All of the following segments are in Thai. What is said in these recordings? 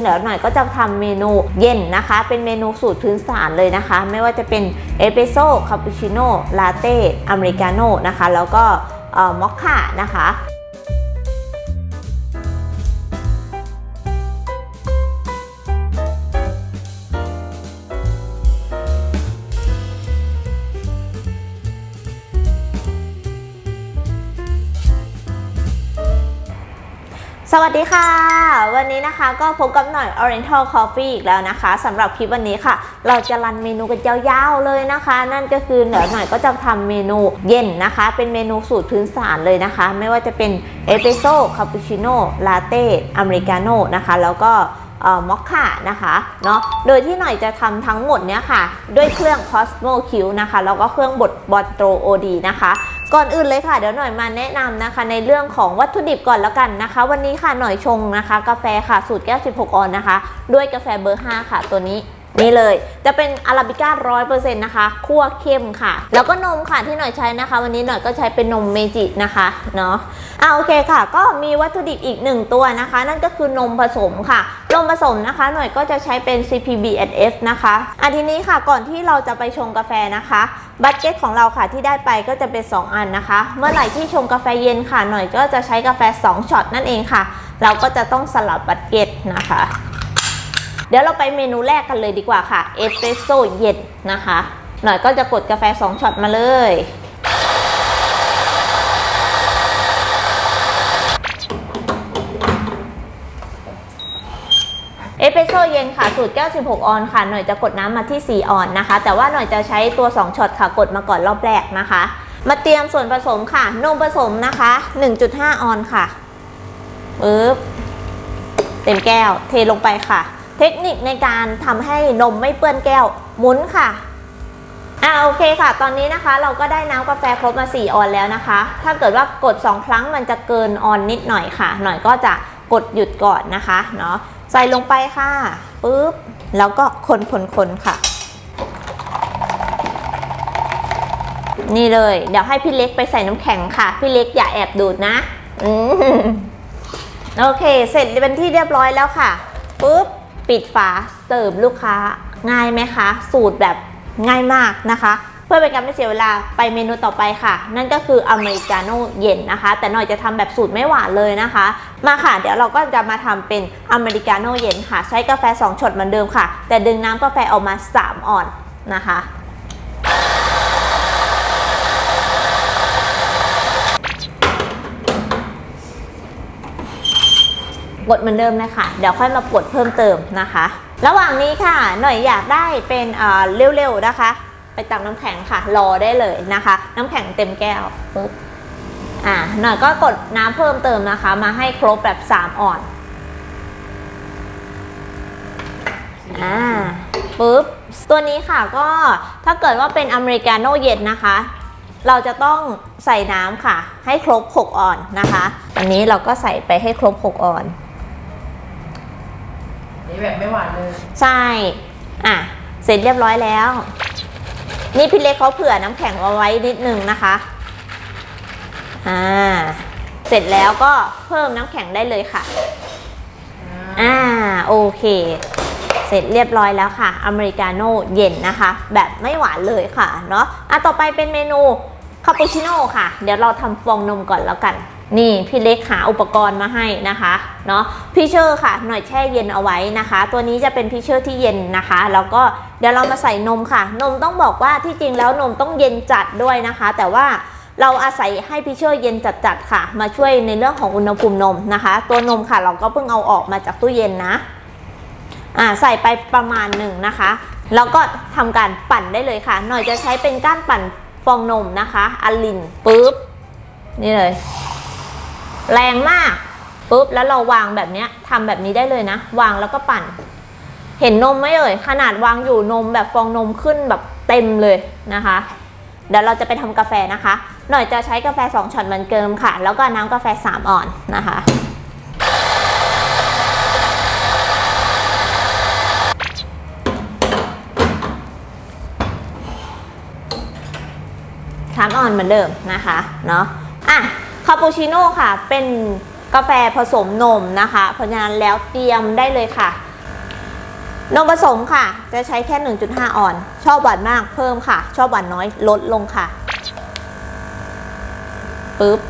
เดี๋ยวหน่อยก็จะทำเมนูเย็นนะคะ เป็นเมนูสูตรพื้นฐานเลยนะคะ ไม่ว่าจะเป็นเอสเปรสโซ่คาปูชิโน่ลาเต้อเมริกาโน่นะคะ แล้วก็มอคค่านะคะ สวัสดีค่ะ วันนี้นะคะก็พบกับหน่อย Oriental Coffee อีกแล้วนะคะสำหรับคลิปวันนี้ค่ะ เราจะรันเมนูกันยาวๆเลยนะคะ นั่นก็คือเดี๋ยวหน่อยก็จะทำเมนูเย็นนะคะ เป็นเมนูสูตรพื้นฐานเลยนะคะ ไม่ว่าจะเป็นเอสเปรสโซ่คาปูชิโน่ลาเต้อเมริกาโน่นะคะ แล้วก็มอคค่านะคะเนาะโดยที่หน่อยจะทำทั้งหมดเนี้ยค่ะ ด้วยเครื่อง Cosmo Q นะคะ แล้วก็เครื่องบดบอโตร OD นะคะ ก่อนอื่นเลยค่ะเดี๋ยวหน่อยมาแนะนำนะคะ ในเรื่องของวัตถุดิบก่อนแล้วกันนะคะ วันนี้ค่ะหน่อยชงนะคะ กาแฟค่ะสูตรแก้ว 16 ออนนะคะ ด้วยกาแฟเบอร์ 5 ค่ะตัวนี้ นี่เลย จะเป็นอาราบิก้าร้อยเปอร์เซ็นต์นะคะคั่วเข้มค่ะ แล้วก็นมค่ะที่หน่อยใช้นะคะ วันนี้หน่อยก็ใช้เป็นนมเมจินะคะเนาะอ่าโอเคค่ะ ก็มีวัตถุดิบอีกหนึ่งตัวนะคะ นั่นก็คือนมผสมค่ะ นมผสมนะคะ หน่อยก็จะใช้เป็น CPBNS นะคะอะทีนี้ค่ะก่อนที่เราจะไปชงกาแฟนะคะบัตเก็ตของเราค่ะที่ได้ไปก็จะเป็น 2 อันนะคะ เมื่อไหร่ที่ชงกาแฟเย็นค่ะ หน่อยก็จะใช้กาแฟ 2ช็อตนั่นเองค่ะ เราก็จะต้องสลับบัตเก็ตนะคะ เดี๋ยวเราไปเมนูแรกกันเลยดีกว่าค่ะเอสเปรสโซ่เย็นนะคะ หน่อยก็จะกดกาแฟ 2ช็อตมาเลยเอสเปรสโซ่เย็นค่ะสูตรแก้ว 16 ออนค่ะ หน่อยจะกดน้ำมาที่ 4 ออนนะคะ แต่ว่าหน่อยจะใช้ตัว 2 ช็อตค่ะ กดมาก่อนรอบแรกนะคะ มาเตรียมส่วนผสมค่ะ นมผสมนะคะ 1.5 ออนค่ะปึ๊บ เต็มแก้ว เทลงไปค่ะ เทคนิคในการทำให้นมไม่เปื้อนแก้วหมุนค่ะอ่าโอเคค่ะ ตอนนี้นะคะเราก็ได้น้ำกาแฟครบมา 4 ออนแล้วนะคะ ถ้าเกิดว่ากด 2 ครั้งมันจะเกินออนนิดหน่อยค่ะ หน่อยก็จะกดหยุดก่อนนะคะเนาะใส่ลงไปค่ะปุ๊บแล้วก็คนคนคนค่ะ นี่เลย เดี๋ยวให้พี่เล็กไปใส่น้ำแข็งค่ะ พี่เล็กอย่าแอบดูดนะอืมโอเค เสร็จเป็นที่เรียบร้อยแล้วค่ะปุ๊บ ปิดฝาเสิร์ฟลูกค้าง่ายไหมคะ สูตรแบบง่ายมากนะคะ เพื่อเป็นการไม่เสียเวลาไปเมนูต่อไปค่ะ นั่นก็คืออเมริกาโน่เย็นนะคะ แต่หน่อยจะทำแบบสูตรไม่หวานเลยนะคะ มาค่ะ เดี๋ยวเราก็จะมาทำเป็นอเมริกาโน่เย็นค่ะ ใช้กาแฟ 2ช็อตเหมือนเดิมค่ะ แต่ดึงน้ำกาแฟออกมา 3 ออนนะคะ กดเหมือนเดิมเลยค่ะเดี๋ยวค่อยมากดเพิ่มเติมนะคะ ระหว่างนี้ค่ะ หน่อยอยากได้เป็นเอ่อเร็วๆนะคะ ไปตักน้ำแข็งค่ะ รอได้เลยนะคะ น้ำแข็งเต็มแก้วปุ๊บอ่าหน่อยก็กดน้ำเพิ่มเติมนะคะ มาให้ครบแบบ 3อ่อนอ่าปุ๊บตัวนี้ค่ะก็ถ้าเกิดว่าเป็นอเมริกาโน่เย็นนะคะ เราจะต้องใส่น้ำค่ะ ให้ครบ 6 ออนนะคะ อันนี้เราก็ใส่ไปให้ครบ 6 ออน นี่แบบไม่หวานเลย ใช่ อะ เสร็จเรียบร้อยแล้ว นี่พี่เล็กเขาเผื่อน้ำแข็งเอาไว้นิดนึงนะคะ อ่า เสร็จแล้วก็เพิ่มน้ำแข็งได้เลยค่ะ อ่า โอเค เสร็จเรียบร้อยแล้วค่ะ อเมริกาโน่เย็นนะคะ แบบไม่หวานเลยค่ะ เนาะ อะ ต่อไปเป็นเมนูคาปูชิโน่ค่ะ เดี๋ยวเราทำฟองนมก่อนแล้วกัน นี่พี่เล็กหาอุปกรณ์มาให้นะคะเนาะพี่เชอร์ค่ะ หน่อยแช่เย็นเอาไว้นะคะ ตัวนี้จะเป็นพี่เชอร์ที่เย็นนะคะ แล้วก็เดี๋ยวเรามาใส่นมค่ะ นมต้องบอกว่าที่จริงแล้วนมต้องเย็นจัดด้วยนะคะ แต่ว่าเราอาศัยให้พี่เชอร์เย็นจัดๆค่ะ มาช่วยในเรื่องของอุณหภูมินมนะคะ ตัวนมค่ะเราก็เพิ่งเอาออกมาจากตู้เย็นนะอ่าใส่ไปประมาณหนึ่งนะคะ แล้วก็ทำการปั่นได้เลยค่ะ หน่อยจะใช้เป็นก้านปั่นฟองนมนะคะอลินปุ๊บนี่เลย แรงมากปุ๊บแล้วเราวางแบบเนี้ยทำแบบนี้ได้เลยนะ วางแล้วก็ปั่น เห็นนมไหมเอ่ยขนาดวางอยู่นมแบบฟองนมขึ้นแบบเต็มเลยนะคะ เดี๋ยวเราจะไปทำกาแฟนะคะ หน่อยจะใช้กาแฟ 2ช็อตเหมือนเดิมค่ะ แล้วก็น้ำกาแฟ 3 อ่อนนะคะ สามอ่อนเหมือนเดิมนะคะเนาะอะ คาปูชิโน่ค่ะ เป็นกาแฟผสมนมนะคะ เพราะฉะนั้นแล้วเตรียมได้เลยค่ะ นมผสมค่ะ จะใช้แค่ 1.5 ออน ชอบหวานมากเพิ่มค่ะ ชอบหวานน้อยลดลงค่ะปึ๊บ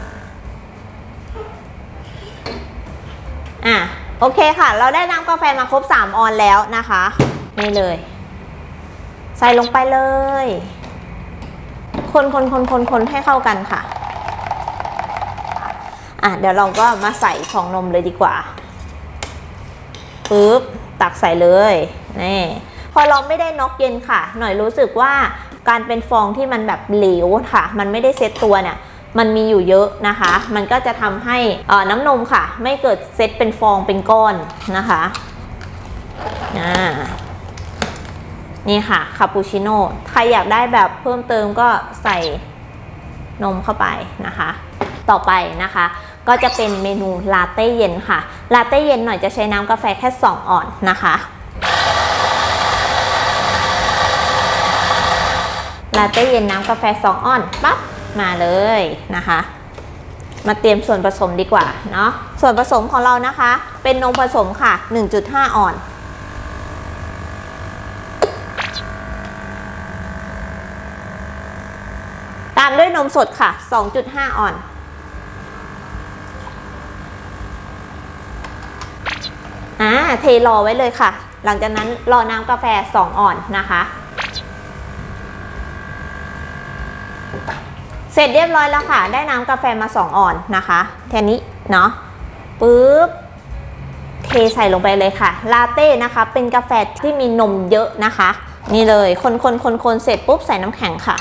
อะโอเคค่ะ เราได้น้ำกาแฟมาครบ 3 ออนแล้วนะคะ นี่เลย ใส่ลงไปเลย คนคนคนคนคนให้เข้ากันค่ะ อะเดี๋ยวเราก็มาใส่ฟองนมเลยดีกว่าปึ๊บตักใส่เลยนี่พอเราไม่ได้น็อกเย็นค่ะ หน่อยรู้สึกว่าการเป็นฟองที่มันแบบเหลวค่ะ มันไม่ได้เซตตัวเนี่ยมันมีอยู่เยอะนะคะ มันก็จะทำให้น้ำนมค่ะ ไม่เกิดเซตเป็นฟองเป็นก้อนนะคะนี่ค่ะคาปูชิโน่ใครอยากได้แบบเพิ่มเติมก็ใส่นมเข้าไปนะคะ ต่อไปนะคะ ก็จะเป็นเมนูลาเต้เย็นค่ะลาเต้เย็นหน่อยจะใช้น้ำกาแฟแค่ 2อ่อนนะคะลาเต้เย็นน้ำกาแฟ 2อ่อนปั๊บมาเลยนะคะ มาเตรียมส่วนผสมดีกว่าเนาะส่วนผสมของเรานะคะ เป็นนมผสมค่ะ 1.5อ่อนตามด้วยนมสดค่ะ 2.5อ่อน อ่าเทรอไว้เลยค่ะ หลังจากนั้นรอน้ำกาแฟ 2อ่อนนะคะ เสร็จเรียบร้อยแล้วค่ะ ได้น้ำกาแฟมา 2อ่อนนะคะแค่นี้เนาะปึ๊บเทใส่ลงไปเลยค่ะ ลาเต้นะคะ เป็นกาแฟที่มีนมเยอะนะคะ นี่เลยคนคนคนคนเสร็จปุ๊บใส่น้ำแข็งค่ะ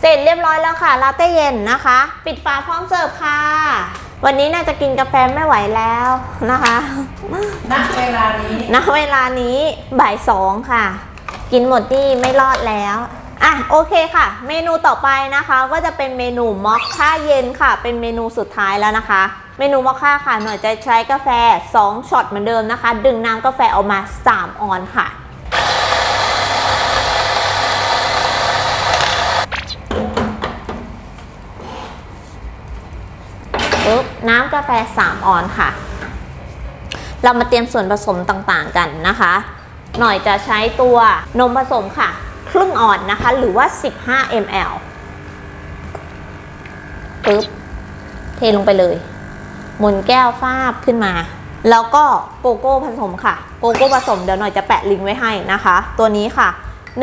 เสร็จเรียบร้อยแล้วค่ะ ลาเต้เย็นนะคะ ปิดฝาพร้อมเสิร์ฟค่ะ วันนี้น่าจะกินกาแฟไม่ไหวแล้วนะคะณเวลานี้ณเวลานี้บ่ายสองค่ะ กินหมดนี่ไม่รอดแล้วอะโอเคค่ะ เมนูต่อไปนะคะก็จะเป็นเมนูมอคค่าเย็นค่ะ เป็นเมนูสุดท้ายแล้วนะคะ เมนูมอคค่าค่ะหน่อยจะใช้กาแฟ 2ช็อตเหมือนเดิมนะคะ ดึงน้ำกาแฟออกมา 3 ออนค่ะ ปุ๊บน้ำกาแฟ 3 ออนค่ะ เรามาเตรียมส่วนผสมต่างๆกันนะคะ หน่อยจะใช้ตัวนมผสมค่ะ ครึ่งออนนะคะ หรือว่า 15 ml ปุ๊บ เทลงไปเลยหมุนแก้วฟาบขึ้นมา แล้วก็โกโก้ผสมค่ะ โกโก้ผสมเดี๋ยวหน่อยจะแปะลิงก์ไว้ให้นะคะ ตัวนี้ค่ะ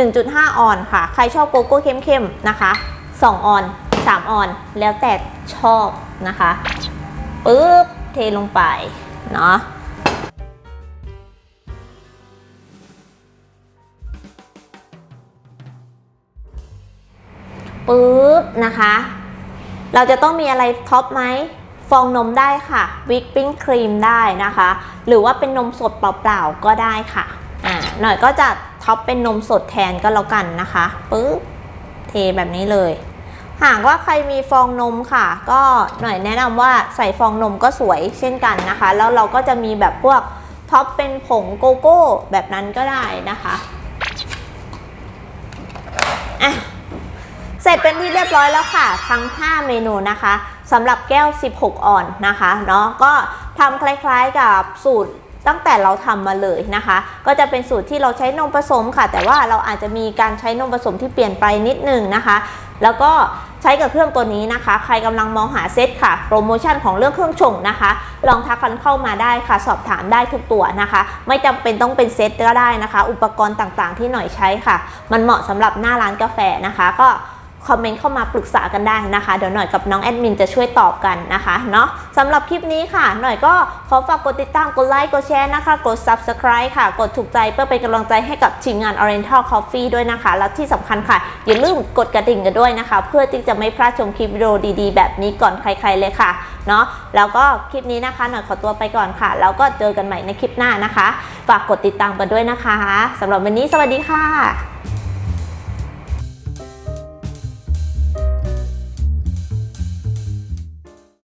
1.5 ออนค่ะ ใครชอบโกโก้เข้มๆนะคะ 2 ออน 3 ออน แล้วแต่ชอบนะคะปุ๊บเทลงไปเนาะปุ๊บนะคะ เราจะต้องมีอะไรท็อปไหมฟองนมได้ค่ะวิปปิ้งครีมได้นะคะ หรือว่าเป็นนมสดเปล่าๆก็ได้ค่ะอ่าหน่อยก็จะท็อปเป็นนมสดแทนก็แล้วกันนะคะปุ๊บเทแบบนี้เลย หากว่าใครมีฟองนมค่ะ ก็หน่อยแนะนำว่าใส่ฟองนมก็สวยเช่นกันนะคะ แล้วเราก็จะมีแบบพวกท็อปเป็นผงโกโก้แบบนั้นก็ได้นะคะอะเสร็จเป็นที่เรียบร้อยแล้วค่ะ ทั้ง 5 เมนูนะคะสำหรับแก้ว 16 ออนนะคะเนาะก็ทำคล้ายๆกับสูตร ตั้งแต่เราทำมาเลยนะคะ ก็จะเป็นสูตรที่เราใช้นมผสมค่ะ แต่ว่าเราอาจจะมีการใช้นมผสมที่เปลี่ยนไปนิดนึงนะคะ แล้วก็ใช้กับเครื่องตัวนี้นะคะ ใครกำลังมองหาเซตค่ะ โปรโมชั่นของเรื่องเครื่องชงนะคะ ลองทักกันเข้ามาได้ค่ะ สอบถามได้ทุกตัวนะคะ ไม่จำเป็นต้องเป็นเซตก็ได้นะคะ อุปกรณ์ต่างๆ ที่หน่อยใช้ค่ะ มันเหมาะสำหรับหน้าร้านกาแฟนะคะ ก็ คอมเมนต์เข้ามาปรึกษากันได้นะคะ เดี๋ยวหน่อยกับน้องแอดมินจะช่วยตอบกันนะคะเนาะสำหรับคลิปนี้ค่ะ หน่อยก็ขอฝากกดติดตามกดไลค์กดแชร์นะคะ กด subscribe ค่ะ กดถูกใจเพื่อเป็นกำลังใจให้กับทีมงาน Oriental Coffee ด้วยนะคะ แล้วที่สำคัญค่ะ อย่าลืมกดกระดิ่งกันด้วยนะคะ เพื่อที่จะไม่พลาดชมคลิปวิดีโอดีๆ แบบนี้ก่อนใครๆเลยค่ะเนาะแล้วก็คลิปนี้นะคะ หน่อยขอตัวไปก่อนค่ะ แล้วก็เจอกันใหม่ในคลิปหน้านะคะ ฝากกดติดตามกันด้วยนะคะสำหรับวันนี้สวัสดีค่ะ